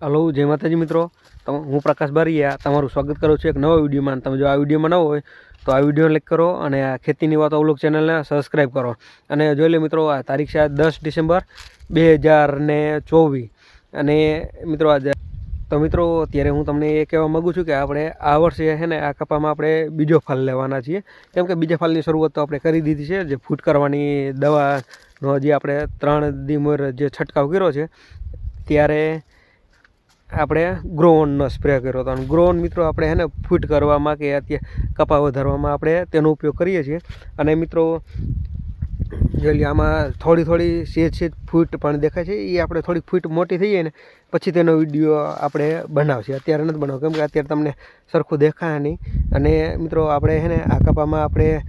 Hello, જય માતાજી મિત્રો. હું પ્રકાશ બારીયા. તમારું સ્વાગત કરું છું એક નવા વિડીયોમાં. તમે જો આ વિડીયોમાં નવો હોય, તો આ વીડિયો લાઈક કરો અને આ ખેતીની વાતો અવલોક ચેનલને સબસ્ક્રાઈબ કરો. અને જોઈ લે મિત્રો, આ તારીખ છે દસ ડિસેમ્બર બે હજાર ને ચોવીસ. અને મિત્રો, આજે તો મિત્રો, અત્યારે હું તમને એ કહેવા માગું છું કે આપણે આ વર્ષે છે ને, આ કપામાં આપણે બીજો ફાલ લેવાના છીએ. કેમ કે બીજા ફાલની શરૂઆત તો આપણે કરી દીધી છે, જે ફૂટ કરવાની દવાનો જે આપણે ત્રણ દી જે છંટકાવ કર્યો છે, ત્યારે આપણે ગ્રોવનનો સ્પ્રે કર્યો હતો. અને ગ્રોવન મિત્રો આપણે એને ફિટ કરવામાં કે અત્યારે કપા વધારવામાં આપણે તેનો ઉપયોગ કરીએ છીએ. અને મિત્રો, જોઈ આમાં થોડી થોડી સેજ સેજ ફૂટ પણ દેખાય છે. એ આપણે થોડીક ફૂટ મોટી થઈ જાય ને પછી તેનો વીડિયો આપણે બનાવશે. અત્યારે નથી બનાવો કેમ કે અત્યારે તમને સરખું દેખાય નહીં. અને મિત્રો, આપણે છે ને આ કપામાં આપણે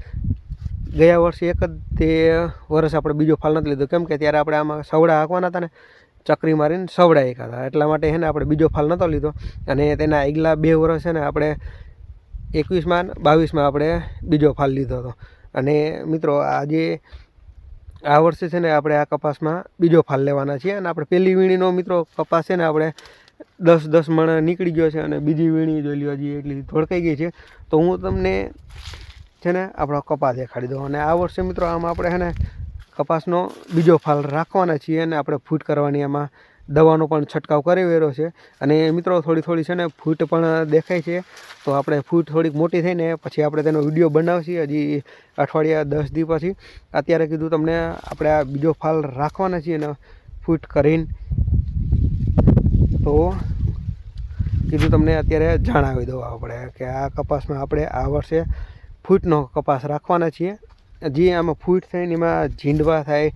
ગયા વર્ષે એક જ તે વર્ષ આપણે બીજો ફાલ નથી લીધો. કેમ કે ત્યારે આપણે આમાં સવડા હાંકવાના હતા ને ચકરી મારીને સવડાઈ હતા એટલા માટે છે ને આપણે બીજો ફાલ નહોતો લીધો. અને તેના આગલા બે વર્ષ છે ને આપણે એકવીસમાં બાવીસમાં આપણે બીજો ફાલ લીધો હતો. અને મિત્રો, આજે આ વર્ષે છે ને આપણે આ કપાસમાં બીજો ફાલ લેવાના છીએ. અને આપણે પહેલી વીણીનો મિત્રો કપાસ છે ને આપણે દસ દસ મણ નીકળી ગયો છે અને બીજી વીણી જોઈ લ્યો, હજી એટલી ધોળકાઈ ગઈ છે. તો હું તમને છે ને આપણો કપાસ દેખાડી દઉં. અને આ વર્ષે મિત્રો આમાં આપણે છે ને કપાસનો બીજો ફાલ રાખવાના છીએ અને આપણે ફૂટ કરવાની એમાં દવાનો પણ છંટકાવ કરી વેરો છે. અને મિત્રો, થોડી થોડી છે ને ફૂટ પણ દેખાય છે. તો આપણે ફૂટ થોડીક મોટી થઈને પછી આપણે તેનો વીડિયો બનાવીશું હજી અઠવાડિયા દસ દી પછી. અત્યારે કીધું તમને આપણે આ બીજો ફાલ રાખવાના છીએ અને ફૂટ કરીને. તો કીધું તમને અત્યારે જણાવી દઉં આપણે કે આ કપાસમાં આપણે આ વર્ષે ફૂટનો કપાસ રાખવાના છીએ. જે આમાં ફૂટ થાય ને એમાં ઝીંડવા થાય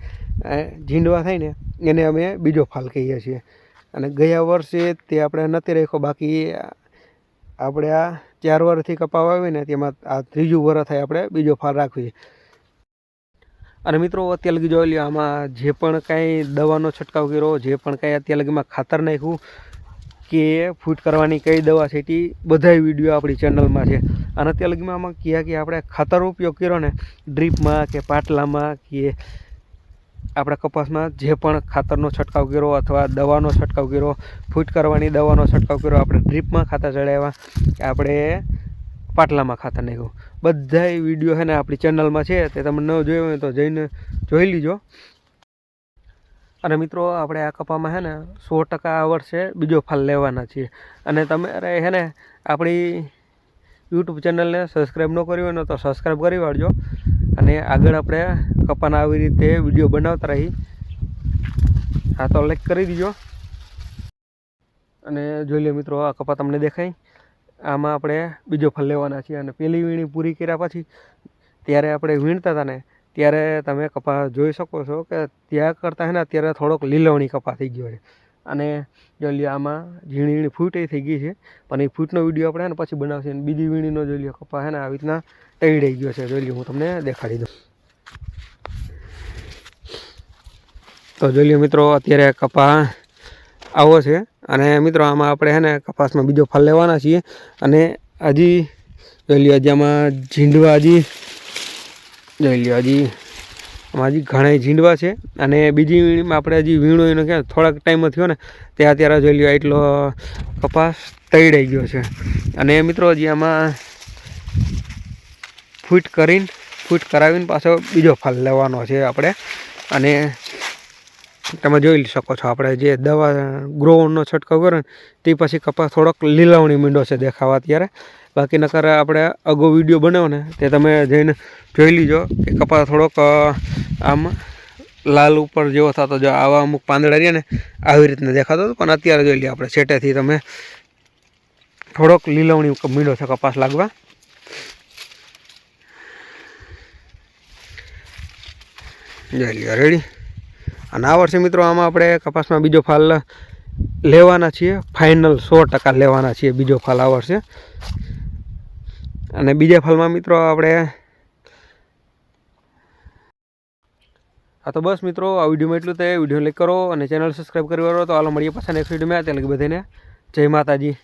ઝીંડવા થાય ને, એને અમે બીજો ફાલ કહીએ છીએ. અને ગયા વર્ષે તે આપણે નથી રાખ્યો, બાકી આપણે આ ચાર વર્ષથી કપાવ આવે ને તેમાં આ ત્રીજું વર્ષ થાય આપણે બીજો ફાલ રાખવી અને મિત્રો, અત્યાર લગી જોઈ લ્યો, આમાં જે પણ કાંઈ દવાનો છંટકાવ કર્યો, જે પણ કાંઈ અત્યાર લગીમાં ખાતર નાખ્યું, કે ફૂટ કરવાની કઈ દવા છે તે બધાય વીડિયો આપણી ચેનલમાં છે. અને અત્યાર લગીમાં આમાં કહે કે આપણે ખાતર ઉપયોગ કર્યો ને, ડ્રીપમાં કે પાટલામાં કે આપણા કપાસમાં જે પણ ખાતરનો છંટકાવ કર્યો અથવા દવાનો છંટકાવ કર્યો, ફૂટ કરવાની દવાનો છંટકાવ કર્યો, આપણે ડ્રીપમાં ખાતર ચડાવ્યા, કે આપણે પાટલામાં ખાતર નાખ્યું. બધાય વીડિયો છે ને આપણી ચેનલમાં છે, તે તમે ન જોયો હોય તો જઈને જોઈ લીજો. અને મિત્રો, આપણે આ કપામાં છે ને સો ટકા આ વર્ષે બીજો ફાલ લેવાના છીએ. અને તમારે છે ને, આપણી યુટ્યુબ ચેનલને સબસ્ક્રાઈબ ન કરી હોય ને તો સબસ્ક્રાઈબ કરી વાળજો. અને આગળ આપણે કપાના આવી રીતે વીડિયો બનાવતા રહી. હા, તો લાઈક કરી દીજો. અને જોઈ લો મિત્રો, આ કપા તમને દેખાય. આમાં આપણે બીજો ફલ લેવાના છીએ. અને પેલી વીણી પૂરી કર્યા પછી ત્યારે આપણે વીણતા હતા ને, ત્યારે તમે કપા જોઈ શકો છો કે ત્યાં કરતાં હે ને, અત્યારે થોડોક લીલવણી કપા થઈ ગયો છે. અને જો લ્યો આમાં ઝીણી ઝીણી ફૂટ એ થઈ ગઈ છે. પણ એ ફૂટનો વીડિયો આપણે ને પછી બનાવશે અને બીજી વીણીનો જોઈ લ્યો કપા છે આવી રીતના તૈડાઈ ગયો છે. જોઈ હું તમને દેખાડી દઉં. તો જોઈ મિત્રો, અત્યારે કપા આવો છે અને મિત્રો, આમાં આપણે છે ને કપાસમાં બીજો ફળ લેવાના છીએ અને હજી જોઈ લ્યો હજી આમાં ઝીંડવા હજી જોઈ લ્યો હજી હજી ઘણા ઝીંડવા છે. અને બીજી વીણીમાં આપણે હજી વીણો એનો ક્યાં થોડાક ટાઈમ થયો ને, તે અત્યારે જોઈ લ્યો એટલો કપાસ તૈડાઈ ગયો છે. અને મિત્રો, હજી આમાં ફૂટ કરીને, ફૂટ કરાવીને પાછો બીજો ફાલ લેવાનો છે આપણે. અને તમે જોઈ શકો છો, આપણે જે દવા ગ્રોવનનો છંટકાવ કર્યો ને, તે પછી કપાસ થોડોક લીલાવણી મીંડો છે દેખાવા અત્યારે. બાકી નકર આપણે અગો વીડિયો બનાવો ને તે તમે જઈને જોઈ લીજો કે કપાસ થોડોક આમ લાલ ઉપર જેવો થતો. જો આવા અમુક પાંદડા રહ્યા ને, આવી રીતના દેખાતો હતો. પણ અત્યારે જોઈ લઈએ આપણે, છેટેથી તમે થોડોક લીલવણી મીંડો છે કપાસ લાગવા. જોઈ લ્યો રેડી અને આ વર્ષે મિત્રો આમાં આપણે કપાસમાં બીજો ફાલ લેવાના છીએ. ફાઇનલ સો ટકા લેવાના છીએ બીજો ફાલ આ વર્ષે. અને બીજા ફાલમાં મિત્રો આપણે હા, તો બસ મિત્રો, આ વિડીયોમાં એટલું તે વીડિયો લાઈક કરો અને ચેનલ સબસ્ક્રાઈબ કરી વાળો તો હાલો મળીએ પાછા નેક્સ્ટ વિડીયોમાં. ત્યાં લગી બધાને જય માતાજી.